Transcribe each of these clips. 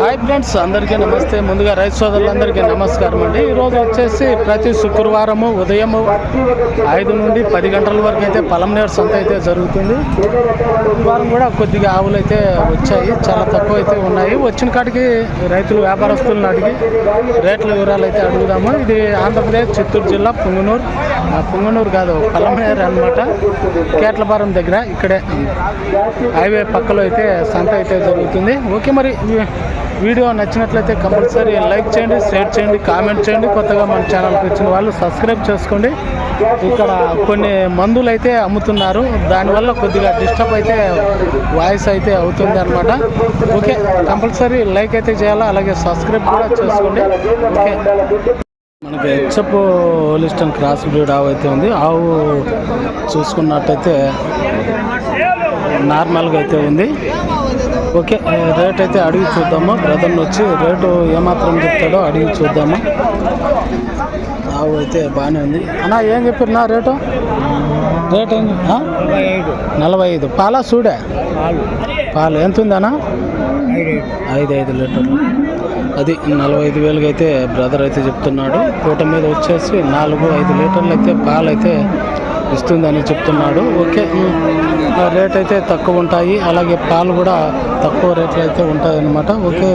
Hi friends అందరికీ నమస్తే. ముందుగా రైతు సోదరులందరికీ నమస్కారం అండి. ఈరోజు వచ్చేసి ప్రతి శుక్రవారము ఉదయం ఐదు నుండి పది గంటల వరకు అయితే పలంనేరు సంత అయితే జరుగుతుంది. వారం కూడా కొద్దిగా ఆవులు అయితే వచ్చాయి. చాలా తక్కువ అయితే ఉన్నాయి. వచ్చిన కాడికి రైతులు వ్యాపారస్తులను అడిగి రేట్ల వివరాలు అయితే అడుగుదాము. ఇది ఆంధ్రప్రదేశ్ చిత్తూరు జిల్లా పుంగనూరు. ఆ, పుంగనూరు కాదు పలంనేరు అనమాట కేట్లపారం దగ్గర ఇక్కడే హైవే పక్కలో అయితే సంత అయితే జరుగుతుంది. ఓకే మరి వీడియో నచ్చినట్లయితే కంపల్సరీ లైక్ చేయండి షేర్ చేయండి కామెంట్ చేయండి. కొత్తగా మన ఛానల్కి వచ్చిన వాళ్ళు సబ్స్క్రైబ్ చేసుకోండి. ఇక్కడ కొన్ని మందులు అయితే అమ్ముతున్నారు. దానివల్ల కొద్దిగా డిస్టర్బ్ అయితే వాయిస్ అయితే అవుతుంది అనమాట ఓకే కంపల్సరీ లైక్ అయితే చేయాలా? అలాగే సబ్స్క్రైబ్ కూడా చేసుకోండి. ఓకే. మనకి హెచ్చపు హోలిస్టన్ క్రాస్ బ్రీడ్ ఆవు అయితే ఉంది. ఆవు చూసుకున్నట్టయితే నార్మల్గా అయితే ఉంది. ఓకే రేట్ అయితే అడిగి చూద్దాము? బ్రదర్ని వచ్చి రేటు ఏమాత్రం చెప్తాడో అడిగి చూద్దాము? ఆవు అయితే బాగానే ఉంది. అన్నా ఏం చెప్పారు నా రేటు? రేట్ ఏం? నలభై ఐదు. పాలా చూడే పాలు. ఎంత ఉంది అన్నా? ఐదు ఐదు లీటర్లు. అది నలభై ఐదు వేలుగా అయితే బ్రదర్ అయితే చెప్తున్నాడు. పూట మీద వచ్చేసి నాలుగు ఐదు లీటర్లు అయితే పాలు అయితే ఇస్తుందని చెప్తున్నాడు. ఓకే. రేట్ అయితే తక్కువ ఉంటాయి. అలాగే పాలు కూడా తక్కువ రేట్లు అయితే ఉంటాయి అన్నమాట ఓకే.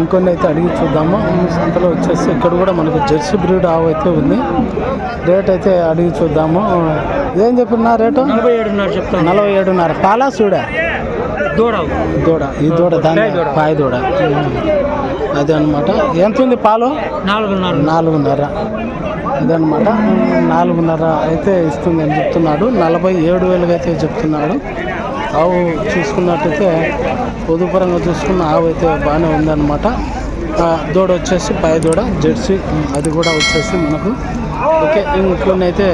ఇంకొన్ని అయితే అడిగి చూద్దాము. సంతలో వచ్చేసి ఇక్కడ కూడా మనకు జెర్సీ బ్రీడ్ ఆవు అయితే ఉంది. రేట్ అయితే అడిగి చూద్దాము. ఏం చెప్పిన రేటు? నలభై ఏడున్నర చెప్తాను. నలభై ఏడున్నర. పాలా చూడా దూడ దూడ. ఈ దూడ దాని పాయ దూడ. అదే అనమాట ఎంత ఉంది పాలు? నాలుగున్నర. నాలుగున్నర. ఇదనమాట నాలుగున్నర అయితే ఇస్తుంది అని చెప్తున్నాడు. నలభై ఏడు వేలుగా అయితే చెప్తున్నాడు. ఆవు చూసుకున్నట్టయితే పొదుపరంగా చూసుకున్న ఆవు అయితే బాగానే ఉందన్నమాట. దూడ వచ్చేసి పై దూడ జెర్సీ అది కూడా వచ్చేసి మనకు. ఓకే ఇంకొన్ని అయితే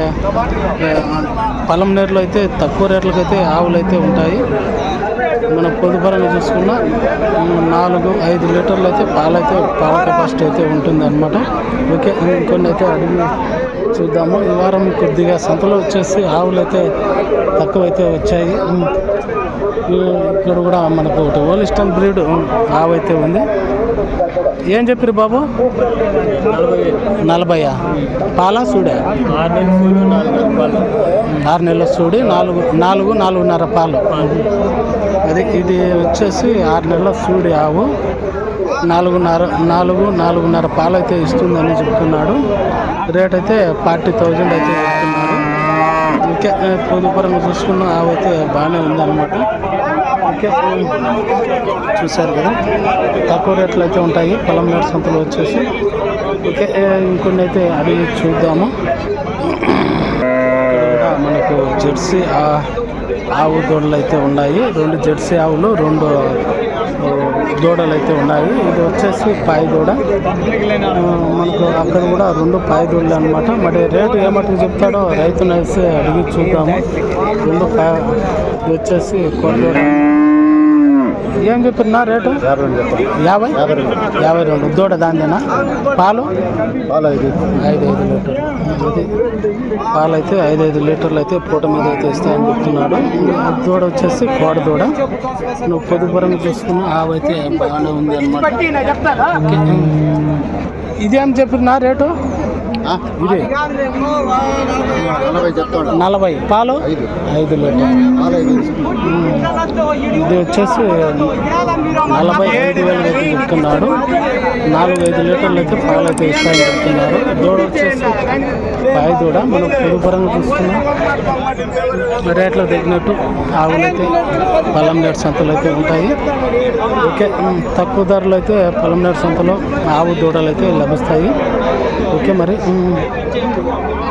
పొలం నీరులో అయితే తక్కువ రేట్లకైతే ఆవులు అయితే ఉంటాయి. మన పొదుపరంగా చూసుకున్న నాలుగు ఐదు లీటర్లు అయితే పాలైతే పాల కెపాసిటీ అయితే ఉంటుంది అనమాట ఓకే ఇంకొన్ని అయితే అడిగి చూద్దాము. ఈ వారం కొద్దిగా సంతలో వచ్చేసి ఆవులు అయితే తక్కువ అయితే వచ్చాయి ఇక్కడ కూడా మనకు ఒకటి ఓలిస్టన్ బ్రీడ్ ఆవు అయితే ఉంది. ఏం చెప్పారు బాబు? నలభైయా పాలా చూడా ఆరు ఆరు నెలల సూడి నాలుగు నాలుగు నాలుగున్నర పాలు. అది ఇది వచ్చేసి ఆరు నెలల సూడి ఆవు. నాలుగున్నర నాలుగు నాలుగున్నర పాలు అయితే ఇస్తుందని చెప్తున్నాడు. రేట్ అయితే ఫార్టీ థౌజండ్ అయితే చెప్తున్నారు. ఇంకా పొదుపరంగా చూసుకున్న ఆవు అయితే బాగానే ఉందన్నమాట. చూశారు కదా. తక్కువ రేట్లు అయితే ఉంటాయి. పొలం నేడు సంతలు వచ్చేసి. ఓకే ఇంకొన్ని అయితే అడిగి చూద్దాము. ఇక్కడ మనకు జెర్సీ ఆ- ఆవు దూడలు అయితే ఉన్నాయి. రెండు జెర్సీ ఆవులు రెండు దూడలు అయితే ఉన్నాయి. ఇది వచ్చేసి పాయి దూడ. మనకు అక్కడ కూడా రెండు పాయదూడలు అనమాట మరి రేటు ఏమట్టుకు చెప్తాడో రైతును వేసి అడిగి చూద్దాము. రెండు పా ఇది వచ్చేసి కొద్ది ఏం చెప్పినా రేటు? యాభై యాభై? రెండు. దూడ దాందేనా పాలు? ఐదు. ఐదు లీటర్లు. అది పాలు అయితే ఐదు ఐదు లీటర్లు అయితే పూట మీద అయితే ఇస్తాయని చెప్తున్నాడు దూడ వచ్చేసి కోడ దూడ. నువ్వు పొదుపురంగా చూసుకున్న ఆవు అయితే బాగానే ఉంది అనమాట ఇదేం చెప్పినా రేటు? ఇది? నలభై పాలు? ఐదు. ఇది వచ్చేసి నలభై ఐదు వేలు అయితే చెప్తున్నాడు. నాలుగు ఐదు లీటర్లు అయితే పాలు అయితే ఇస్తాయని చెప్తున్నారు. దూడ వచ్చేసి పాయ దూడ మనం పొదుపరంగా చూసుకున్నాం రేట్లో తగ్గినట్టు ఆవులైతే పల్లంనేడు సంతలు అయితే ఉంటాయి. ఓకే తక్కువ ధరలో అయితే పల్లంనేడు సంతలో ఆవు దూడలు అయితే లభిస్తాయి. ఓకే మరి.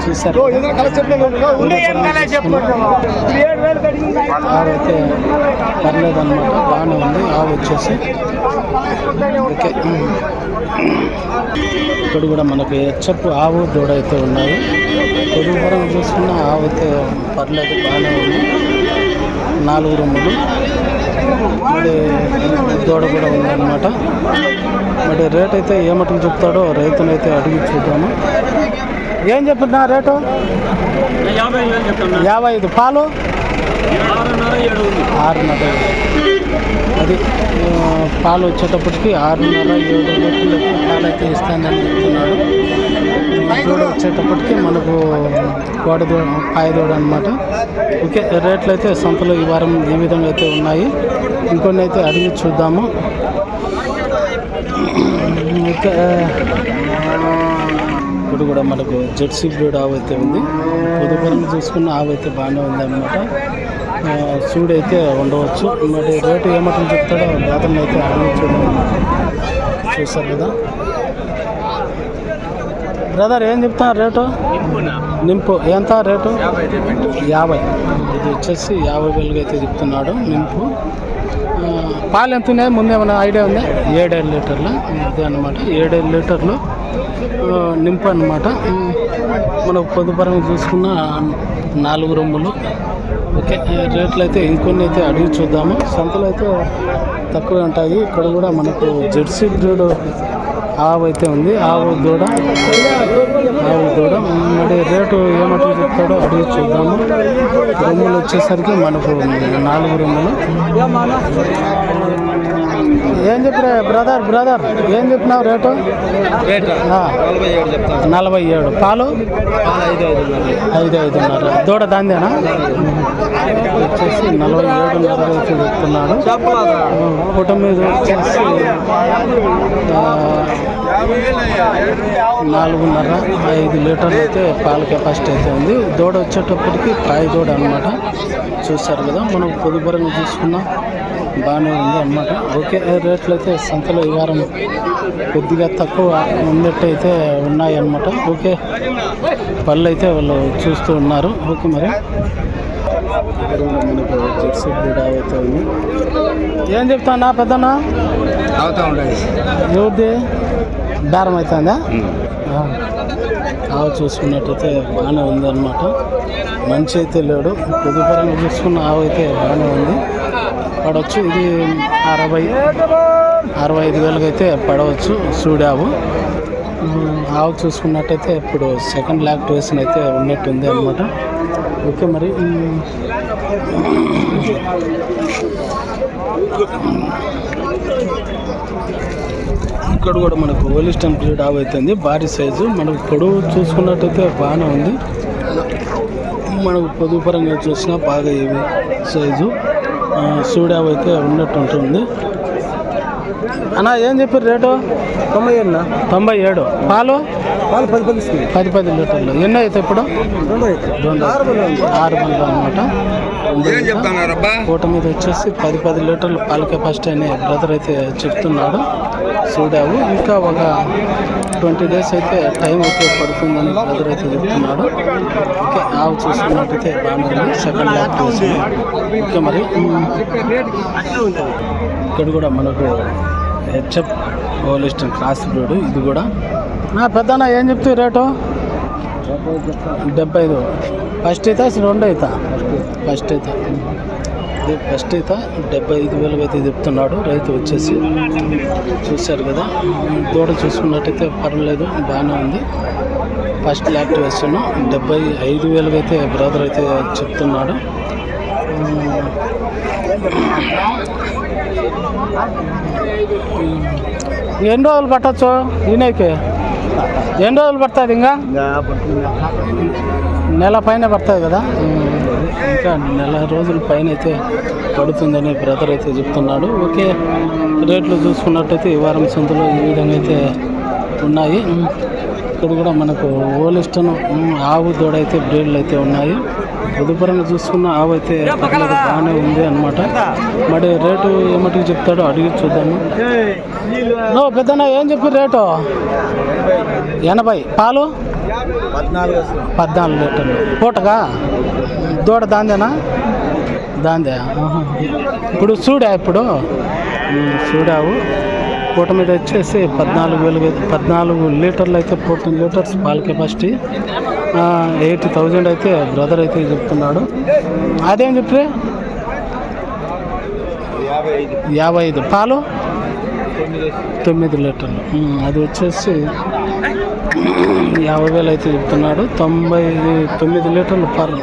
చూసారు ఆవు అయితే పర్లేదు అనమాట బాగానే ఉంది. ఆవు వచ్చేసి. ఓకే. ఇక్కడ కూడా మనకి హెచ్చప్పు ఆవు దూడ అయితే ఉన్నాయి. పొదుగు పరంగా చూసుకున్న ఆవు అయితే పర్లేదు బాగానే ఉంది. నాలుగు రూములు. మరి దూడ కూడా ఉందన్నమాట. మరి రేట్ అయితే ఏమట్టుకు చెప్తాడో రైతునైతే అడిగి చూద్దాము. ఏం చెప్తున్నా రేటు? యాభై ఐదు. పాలు? ఆరున్నర అది పాలు వచ్చేటప్పటికి ఆరున్నర ఏడు లీటర్లకి పాలు అయితే ఇస్తానని చెప్తున్నాడు. దూడ వచ్చేటప్పటికి మనకు కోడదూడ పాయదూడ అనమాట ఓకే రేట్లు అయితే సంతలో ఈ వారం ఈ విధంగా అయితే ఉన్నాయి? ఇంకొన్ని అయితే అడిగి చూద్దాము. ఇప్పుడు కూడా మనకు జెర్సీ బ్రీడ్ ఆవు అయితే ఉంది. పొదుపరంగా చూసుకున్న ఆవు అయితే బాగానే ఉంది అనమాట సూడ్ అయితే ఉండవచ్చు మరి రేటు ఏమంటారు చెప్తాడో దాతలను అయితే అడిగి చూద్దాం. చూస్తారు కదా. బ్రదర్ ఏం చెప్తున్నారు రేటు? నింపు. ఎంత రేటు? యాభై. ఇది వచ్చేసి యాభై వేలుగా అయితే చెప్తున్నాడు. నింపు. పాలు ఎంత ఉన్నాయి? ముందు ఏమైనా ఐడియా ఉందా? ఏడేడు లీటర్లు? అదే అనమాట ఏడేడు లీటర్లు నింప నింపు అనమాట మనం పొదుపరంగా చూసుకున్న నాలుగు రొమ్ములు. ఓకే రేట్లు అయితే ఇంకొన్ని అయితే అడిగి చూద్దాము. సంతలు అయితే తక్కువ ఉంటాయి. ఇక్కడ కూడా మనకు జెర్సీ బ్రీడ్ ఆవు అయితే ఉంది. ఆవు దూడ. ఆవు దూడ. మరి రేటు ఏమంటే చెప్తాడో అడిగి చూద్దాము. రొమ్ములు వచ్చేసరికి మనకు నాలుగు రొమ్ములు ఏం చెప్పిరా బ్రదర్ బ్రదర్ ఏం చెప్పినావు రేటు? నలభై ఏడు ఏడు. పాలు? ఐదు ఐదున్నర. ఐదు దూడ దాందేనా? వచ్చేసి నలభై ఏడున్నర అయితే చెప్తున్నాడు. పుట్ట మీద వచ్చేసి నాలుగున్నర ఐదు లీటర్లు అయితే పాల కెపాసిటీ అయితే ఉంది. దూడ వచ్చేటప్పటికి కాయ దూడ అనమాట చూస్తారు కదా మనం పొదుపరంగా చూసుకున్నా బాగానే ఉంది అనమాట ఓకే రేట్లు అయితే సంతలో ఈ వారం కొద్దిగా తక్కువ ఉన్నట్టయితే ఉన్నాయి అనమాట ఓకే పళ్ళు అయితే వాళ్ళు చూస్తూ ఉన్నారు. ఓకే మరి. మనకు జెర్సీ బ్రీడ్ అయితే ఉంది ఏం చెప్తానా పెద్దనా అవుతా ఎవరిది? బేరం అవుతుందా. ఆవు చూసుకున్నట్టయితే బాగానే ఉందన్నమాట మంచి అయితే లేడు. పొదుపరంగా చూసుకున్న ఆవు అయితే బాగానే ఉంది. పడవచ్చు. ఇది అరవై అరవై ఐదు వేలకు అయితే పడవచ్చు సూడావు ఆవు చూసుకున్నట్టయితే ఇప్పుడు సెకండ్ లాక్టివేషన్ అయితే ఉన్నట్టుంది అనమాట ఓకే మరి ఇక్కడ కూడా మనకు ఓలిస్టన్ బ్రీడ్ ఆవు అవుతుంది భారీ సైజు. మనకు పొడవు చూసుకున్నట్టయితే బాగానే ఉంది. మనకు పొదుపు పరంగా చూసినా బాగా ఇవి సైజు. సూడావు అయితే ఉన్నట్టు ఉంటుంది అన్న ఏం చెప్పారు రేటు? తొంభై ఏడునా? తొంభై ఏడు. పాలు? వాళ్ళు పది పది పది పది లీటర్లు. ఎన్నో అయితే ఇప్పుడు? ఆరు బండ్లు అనమాట పూట మీద వచ్చేసి పది పది లీటర్లు పాల కెపాసిటీ అనే బ్రదర్ అయితే చెప్తున్నాడు. చూడాము. ఇంకా ఒక ట్వంటీ డేస్ అయితే టైం అయితే పడుతుందని బ్రదర్ అయితే చెప్తున్నాడు. ఓకే ఆవు చూసుకున్నట్టయితే బాగుంది సెకండ్ ల్యాప్ ఓకే మరి. ఇక్కడ కూడా మనకు హెచ్ఎఫ్ హోలిస్టన్ క్రాస్ బ్రీడ్ ఇది కూడా. నా పెద్దనా ఏం చెప్తావు రేటు? డెబ్బై ఐదు. ఫస్ట్ అయితే అసలు రెండు అవుతా ఫస్ట్ అయితే. ఇది ఫస్ట్ అయితే డెబ్బై ఐదు వేలకు అయితే చెప్తున్నాడు. రైతు వచ్చేసి చూశారు కదా. దూడ చూసుకున్నట్టయితే పర్వాలేదు బాగానే ఉంది. ఫస్ట్ యాక్టివేషన్ డెబ్బై ఐదు వేలకు అయితే బ్రదర్ అయితే చెప్తున్నాడు. ఎన్ని రోజులు పట్టచ్చు ఈయనకి? ఎన్ని రోజులు పడుతుంది ఇంకా? నెల పైన పడుతుంది కదా. ఇంకా నెల రోజుల పైన అయితే పడుతుందని బ్రదర్ అయితే చెప్తున్నాడు. ఓకే రేట్లు చూసుకున్నట్టయితే ఈ వారం సంతలో ఈ విధంగా అయితే ఉన్నాయి. ఇక్కడ కూడా మనకు ఓలిస్టన్ ఆవు దూడ అయితే బ్రీడ్లు అయితే ఉన్నాయి. పొదుపరంగా చూసుకున్న ఆవు అయితే బాగానే ఉంది అనమాట మరి రేటు ఏమటికి చెప్తాడో అడిగి చూద్దాము. నో పెద్దనా ఏం చెప్పి రేటు? ఎనభై. పాలు? పద్నాలుగు పద్నాలుగు లీటర్లు. పూటగా దూడ దాందేనా? దాందే. ఇప్పుడు చూడా ఇప్పుడు? చూడావు. పూట మీద వచ్చేసి పద్నాలుగు వేలు పద్నాలుగు లీటర్లు అయితే ఫోర్టీన్ లీటర్స్ పాల కెపాసిటీ. ఎయిటీ థౌజండ్ అయితే బ్రదర్ అయితే చెప్తున్నాడు. అదేం చెప్పే యాభై ఐదు. పాలు? తొమ్మిది లీటర్లు. అది వచ్చేసి యాభై వేలు అయితే చెప్తున్నాడు. తొంభై తొమ్మిది లీటర్లు పర్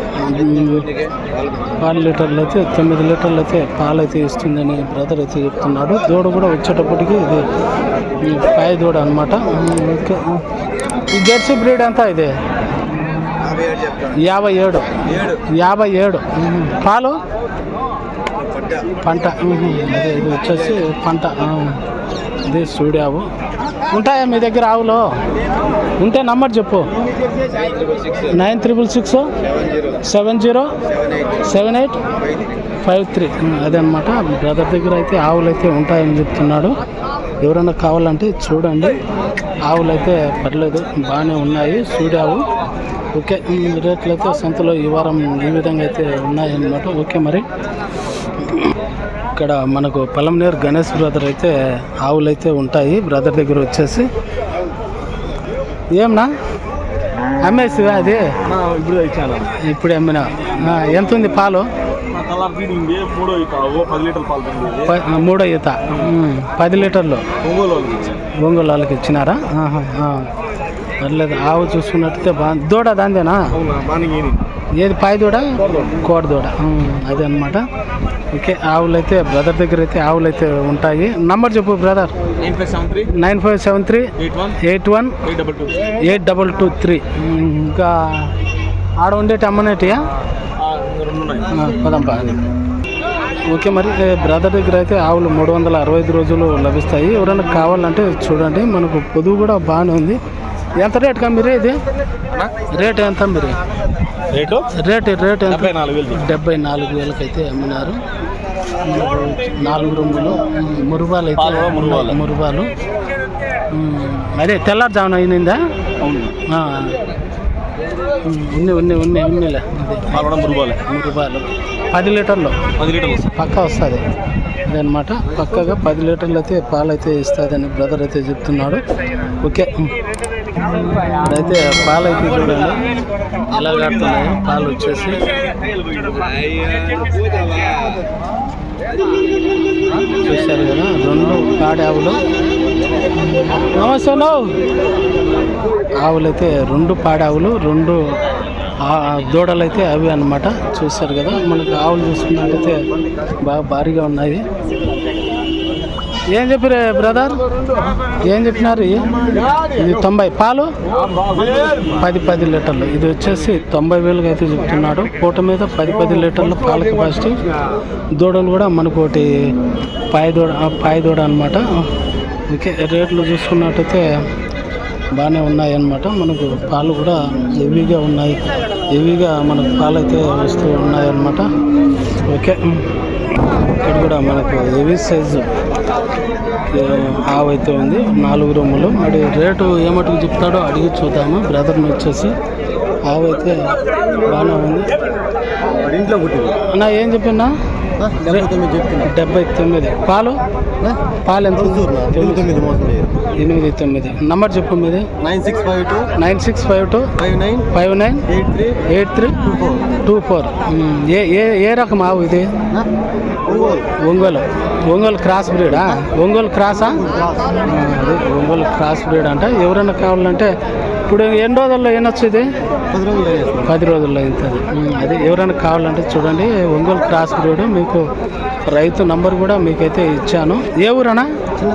పాలు లీటర్లు అయితే తొమ్మిది లీటర్లు అయితే పాలు అయితే ఇస్తుందని బ్రదర్ అయితే చెప్తున్నాడు. దూడ కూడా వచ్చేటప్పటికి ఇది పాయ దూడ అనమాట ఓకే. ఈ జెర్సీ బ్రీడ్ ఎంత ఇది? యాభై ఏడు. యాభై ఏడు. పాలు? పంట. అదే ఇది వచ్చేసి పంట ఇది సూడావు ఉంటాయా మీ దగ్గర ఆవులు? ఉంటే నంబర్ చెప్పు. Nine triple six seven zero seven eight five three. అదనమాట అదే బ్రదర్ దగ్గర అయితే ఆవులు అయితే ఉంటాయని చెప్తున్నాడు. ఎవరైనా కావాలంటే చూడండి. ఆవులు అయితే పర్లేదు బాగానే ఉన్నాయి. సూడావు ఓకే. రేట్లు అయితే సంతలో ఈ వారం ఈ విధంగా అయితే ఉన్నాయన్నమాట. ఓకే మరి. ఇక్కడ మనకు పలంనేరు గణేష్ బ్రదర్ అయితే ఆవులు అయితే ఉంటాయి బ్రదర్ దగ్గర వచ్చేసి. ఏమన్నా అమ్మేసివా అది? ఇప్పుడు ఇచ్చాను. ఇప్పుడు అమ్మినా? ఎంత ఉంది పాలు? మూడో ఈత పది లీటర్లు ఒంగోలు వాళ్ళకి ఇచ్చినారా. పర్లేదు ఆవు చూసుకున్నట్టయితే బాగా దూడ దాందేనా? ఏది పాయ దూడ? కోడ దూడ. ఉమ్, అదే అనమాట ఓకే ఆవులు అయితే బ్రదర్ దగ్గర అయితే ఆవులు అయితే ఉంటాయి. నంబర్ చెప్పు brother. Nine five seven three. Eight one. Eight double two. Three. ఇంకా ఆడ ఉండేటి అమ్మనేటియా? పదంపా ఓకే మరి బ్రదర్ దగ్గర అయితే ఆవులు మూడు వందల అరవై ఐదు రోజులు లభిస్తాయి. ఎవరైనా కావాలంటే చూడండి. మనకు పొదువు కూడా బాగానే ఉంది. ఎంత రేట్ కమ్మిరి ఇది? రేట్ ఎంత మీరు? రేటు? రేట్ రేట్ డెబ్బై నాలుగు వేలు డెబ్బై నాలుగు వేలకైతే అమ్మినారు. నాలుగు రూములు మురుబాలు అయితే మురుబాలు. ఉన్నాయి, మురుబాలు. అదే తెల్లారుజామున అయినిందా అవును. ఆ. ఉమ్, ఉన్ని ఉన్ని ఉన్ని ఉన్నిలే అదే. పాలు కూడా మురుగోలే మురుబాలు. పది లీటర్లు. పది లీటర్లు పక్కా వస్తుంది. అదనమాట. పక్కగా పది లీటర్లు అయితే పాలు అయితే ఇస్తుందని బ్రదర్ అయితే చెప్తున్నాడు. ఓకే. అయితే పాలు అయితే చూడండి. ఎలా కడుతున్నాయో పాలు వచ్చేసి. చూశారు కదా రెండు పాడి ఆవులు. నమస్తే ఆవులు అయితే రెండు పాడి ఆవులు రెండు ఆ దూడలు అయితే అవి అన్నమాట. చూశారు కదా మనకు ఆవులు చూసుకున్నట్టయితే బాగా భారీగా ఉన్నాయి. ఏం చెప్పారు బ్రదర్? ఏం చెప్పినారు? ఇది తొంభై పాలు పది పది లీటర్లు. ఇది వచ్చేసి తొంభై వేలుగా అయితే చెప్తున్నాడు. పూట మీద పది పది లీటర్లు పాల కెపాసిటీ దూడలు కూడా మనకు ఒకటి పాయ దూడ పాయ దూడ అనమాట ఓకే రేట్లు చూసుకున్నట్టయితే బాగానే ఉన్నాయి అన్నమాట మనకు పాలు కూడా హెవీగా ఉన్నాయి. హెవీగా మనకు పాలు అయితే వస్తూ ఉన్నాయన్నమాట. ఓకే ఇక్కడ కూడా మనకు హెవీ సైజు. ఆవు అయితే ఉంది. నాలుగు రూములు మరి రేటు ఏమటుకు చెప్తాడో అడిగి చూద్దాము. బ్రదర్ని వచ్చేసి ఆవు అయితే బాగానే ఉంది. ఇంట్లో పుట్టింది. అన్న ఏం చెప్పినా? డెబ్బై తొమ్మిది పాలు? పాలు ఎంత తొమ్మిది ఎనిమిది తొమ్మిది. నంబర్ చెప్పు మీది. Nine six five two. Nine six five two. Five nine. Five nine. Eight three. Eight three. Two four. Two four. ఏ ఏ ఏ రకం ఆవు ఇది? ఒంగోలు. ఒంగోలు. క్రాస్ బ్రీడా? ఒంగోలు క్రాసా? ఒంగోలు క్రాస్. బ్రీడ్ అంట. ఎవరైనా కావాలంటే ఇప్పుడు ఎన్ని రోజుల్లో ఏనొచ్చు ఇది పది రోజుల్లో అవుతుంది అది ఎవరైనా కావాలంటే చూడండి. ఒంగోలు క్రాస్ బ్రీడ్ మీకు రైతు నంబర్ కూడా మీకైతే ఇచ్చాను. ఏ ఊరనా చిన్న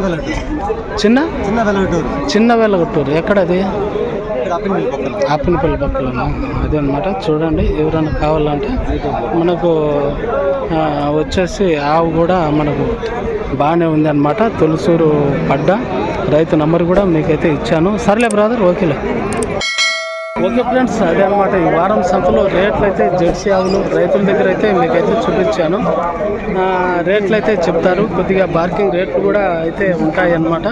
చిన్న? చిన్న వెల్లటూరు చిన్న వెల్లగొట్టూరు ఎక్కడది ఆపినపల్లి పక్కన అదే అనమాట చూడండి. ఎవరైనా కావాలంటే మనకు వచ్చేసి ఆవు కూడా మనకు బాగానే ఉంది అనమాట తొలిసూరు పడ్డ. రైతు నంబర్ కూడా మీకైతే ఇచ్చాను. సర్లే బ్రదర్ ఓకేలే. ఓకే ఫ్రెండ్స్ అదే అనమాట ఈ వారం సంతలో రేట్లు అయితే జెర్సీ ఆవులు రైతుల దగ్గర అయితే మీకైతే చూపించాను. రేట్లు అయితే చెప్తారు. కొద్దిగా బార్కింగ్ రేట్లు కూడా అయితే ఉంటాయి అన్నమాట.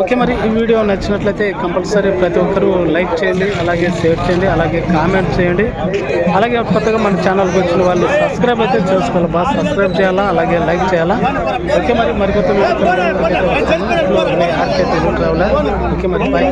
ఓకే మరి ఈ వీడియో నచ్చినట్లయితే కంపల్సరీ ప్రతి ఒక్కరూ లైక్ చేయండి అలాగే షేర్ చేయండి అలాగే కామెంట్ చేయండి. అలాగే కొత్తగా మన ఛానల్కి వచ్చిన వాళ్ళు సబ్స్క్రైబ్ అయితే చేసుకోవాలి? బాగా సబ్స్క్రైబ్ చేయాలా? అలాగే లైక్ చేయాలా? ఓకే మరి మరికొత్త వీడియోతో ఓకే మరి బాయ్